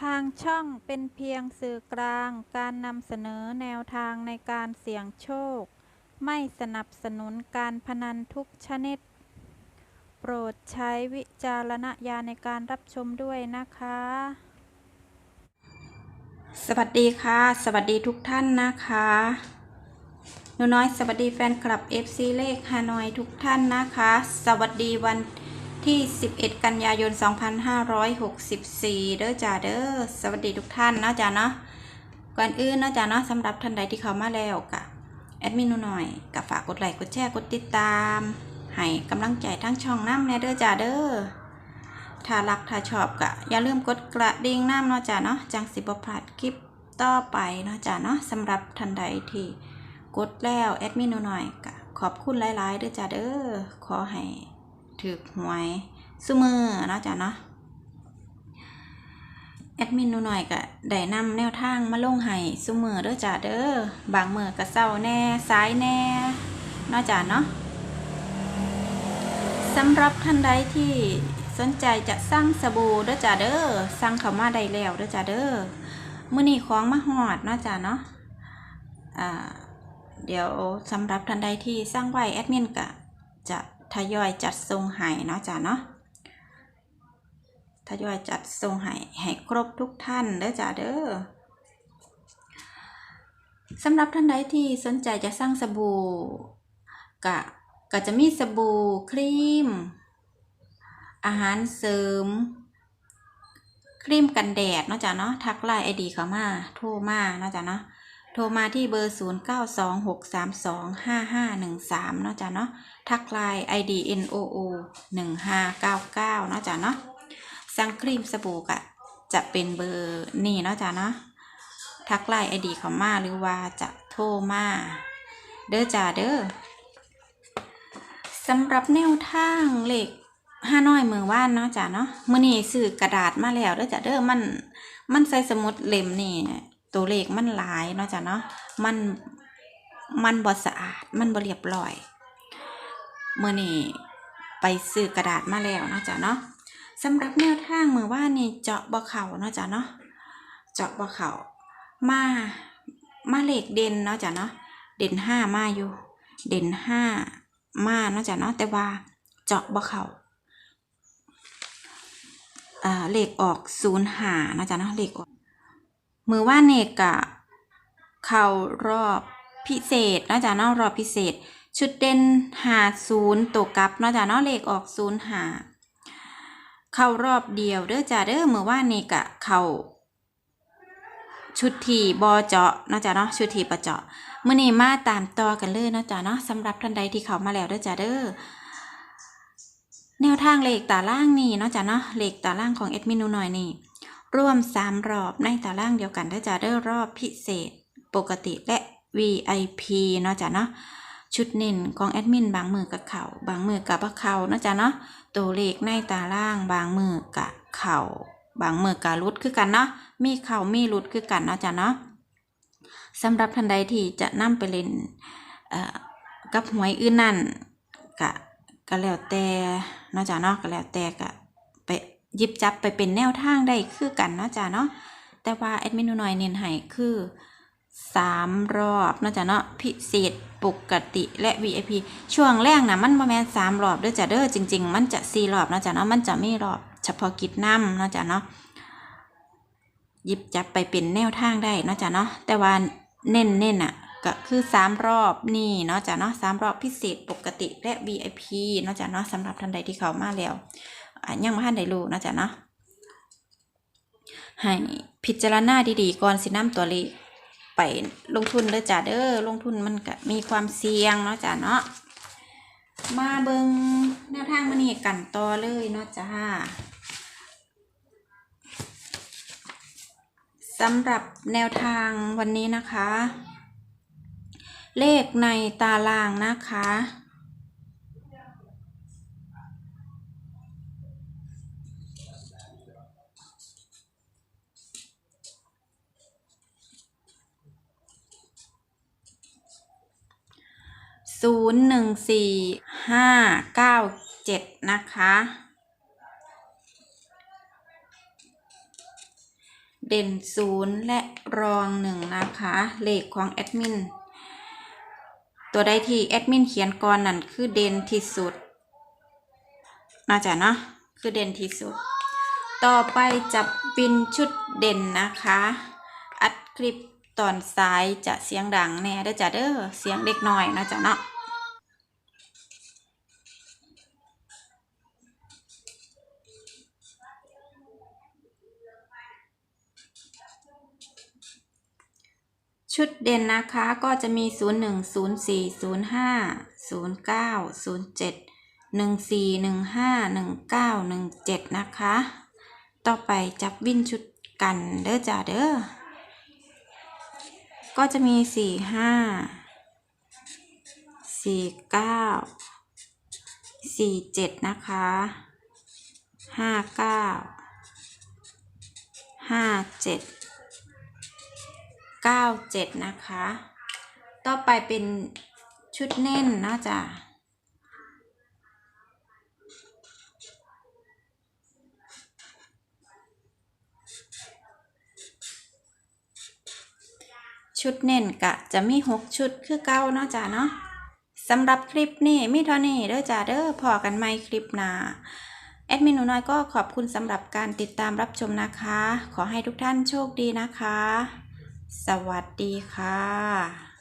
ทางช่องเป็นเพียงสื่อกลางการนำเสนอแนวทางในการเสี่ยงโชค ไม่สนับสนุนการพนันทุกชนิด โปรดใช้วิจารณญาณในการรับชมด้วยนะคะ สวัสดีค่ะ สวัสดีทุกท่านนะคะหนูน้อยสวัสดีแฟนคลับ FC เลขฮานอยทุกท่านนะคะ สวัสดีวัน ที่ 11 กันยายน 2564 เด้อจ้าเด้อสวัสดีทุกท่านนะจ้าเนาะก่อนอื่นนะจ้าเนาะสำหรับท่านใดที่เข้ามาแล้วกะแอดมินหนูน้อยกะฝากกดไลค์กดแชร์กดติดตามให้กำลังใจทั้งช่องน้ำแน่เด้อจ้าเด้อถ้ารักถ้าชอบก็อย่าลืมกดกระดิ่งน้ำเนาะจ้ะเนาะจังสิบพลาดคลิปต่อไปเนาะจ้ะเนาะสำหรับท่านใดที่กดแล้วแอดมินหน่อยก็ขอบคุณหลายๆเด้อจ้ะเด้อขอให้ ถือหวยซุมือเนาะจ้ะเนาะแอดมินนูหน่อยก็ได้นำแนวทางมาลงให้ซุมือเด้อจ้ะเด้อบางมือก็เศร้าแน่ซ้ายแน่เนาะจ้ะเนาะสำหรับท่านใดที่สนใจจะสร้างสบู่เด้อจ้าเด้อสั่งเข้ามาได้แล้วเด้อจ้าเด้อมื้อนี้ของมาฮอดเนาะจ้าเนาะอ่าเดี๋ยวสำหรับท่านใดที่สร้างไว้แอดมินก็จะ ทยอยจัดส่งให้เนาะจ้าเนาะทยอยจัดส่งให้ให้ครบทุกท่านเด้อจ้าเด้อสำหรับท่านใดที่สนใจจะสร้างสบู่กะก็จะมีสบู่ครีม อาหารเสริม ครีมกันแดดเนาะจ้ะเนาะทักไลน์ไอดีเข้ามาโทรมาเนาะจ้ะเนาะ โทรมาที่เบอร์ 0 9 2 6 3 2 5 5 1 3 เนาะจ้ะเนาะ ทักไลน์ ID NOO 1599 เนาะจ้ะเนาะ สั่งครีมสบู่กะจะเป็นเบอร์นี่เนาะจ้ะเนาะ ทักไลน์ไอดีเข้ามาหรือว่าจะโทรมา เด้อจ้าเด้อสำหรับแนวทางเหลขห้าน้อยมือว่านเนาะจ้ะเนาะมื่อนี้ซื้อกระดาษมาแล้วเด้อจ้ะเด้อมัน มันใส่สมุดเล่มนี่ ตัวเลขมันหลายเนาะจ้ะเนาะมันมันบ่สะอาดมันบ่เรียบร้อยมื่อนี้ไปซื้อกระดาษมาแล้วเนาะจ้ะเนาะสำหรับแนวทางมือว่านนี่เจาะบ่อเข่าเนาะจ้ะเนาะเจาะบ่อเข่ามามาเลขเด่นเนาะจ้ะเนาะเด่นห้ามาอยู่ เด่นห้ามาเนาะจ้ะเนาะแต่ว่าเจาะบ่อเข่าเลขออกศูนย์หาเนาะจ้ะเนาะเลขออก มือว่าเนกะเข้ารอบพิเศษนาะจ้ะเนาะรอบพิเศษ ชุดเด่นหาศูนย์ตัวกลับนาะจ้ะเนาะเลขออกศูนย์หาเข้ารอบเดียวเด้อจ้ะเด้อมือว่าเนกะเข้าชุดที่บอเจาะนาะจ้ะเนาะชุดที่ประเจาะเมื่อนี้มาตามต่อกันเลยนาะจ๊ะเนาะสำหรับท่านใดที่เขามาแล้วเด้อจ้ะเด้อแนวทางเลขตาล่างนี่นาะจ้ะเนาะเลขตาล่างของเอ็ดมินูหน่อยนี่ ร่วมสามรอบในตาล่างเดียวกันเด้อจ้ะเด้อรอบพิเศษปกติและ VIP เนาะจ้ะเนาะชุดเน้นของแอดมินบางมือกับเขาบางมือกับเขาเนาะจ้ะเนาะตัวเลขในตาล่างบางมือกับเขาบางมือกับรุดคือกันเนาะมีเข่ามีรุดคือกันเนาะจ้ะเนาะสำหรับท่านใดที่จะนำไปเล่นกับหวยอื่นนั่นกะก็แล้วแต่เนาะจ้ะเนาะก็แล้วแต่กะ ยิบจับไปเป็นแนวทางได้คือกันเนาะจ้ะเนาะแต่ว่าแอดมินหนูน้อยเน้นให้คือสามรอบเนาะจ้ะเนาะพิเศษปกติและ VIP ช่วงแรกนะมันประมาณสามรอบเด้อจ้ะเด้อจริง ๆ มันจะสี่รอบเนาะจ้ะเนาะมันจะไม่รอบเฉพาะกิจนํเนาะจ้ะเนาะหยิบจับไปเป็นแนวทางได้เนาะจ้ะเนาะแต่ว่าเน้นเน้นอะก็คือสามรอบนี่เนาะจ้ะเนาะสามรอบพิเศษปกติและ VIP เนาะจ้ะเนาะสำหรับท่านใดที่เขามาแล้ว ยังไม่ทันได้รู้นะจ้ะเนาะให้พิจารณาดีๆก่อนสินำตัวเลขไปลงทุนเด้อจ้ะเด้อลงทุนมันก็มีความเสี่ยงเนาะจ้ะเนาะมาเบิงแนวทางมันนี่กันต่อเลยเนาะจ้าสำหรับแนวทางวันนี้นะคะ เลขในตารางนะคะ ศูนย์หนึ่งสี่ห้าเก้าเจ็ดนะคะ เด่นศูนย์และรองหนึ่งนะคะ เลขของแอดมิน ตัวใดที่แอดมินเขียนก่อนนั่นคือเด่นที่สุดน่าจะเนาะคือเด่นที่สุด ต่อไปจับบินชุดเด่นนะคะ อัดคลิปตอนซ้ายจะเสียงดังแน่เด้อจ้ะเด้อเสียงเด็กน้อยนะจ๊ะเนาะ ชุดเด่นนะคะก็จะมี 0 1 0 4 0 5 0 9 0 7 1 4 1 5 1 9 1 7 นะคะ ต่อไปจับวินชุดกันเด้อจ้าเด้อ ก็จะมี 4 5 4 9 4 7นะคะ5 9 5 7 97 นะคะ ต่อไปเป็นชุดเน่นนะจ๊ะชุดเน่นกะจะมี 6 ชุดคือเก้าเนาะจ้ะเนาะสำหรับคลิปนี้มีเท่านี้เด้อจ้าเด้อพอกันไหมคลิปหนาแอดมินหนูน้อยก็ขอบคุณสำหรับการติดตามรับชมนะคะ ขอให้ทุกท่านโชคดีนะคะ สวัสดีค่ะ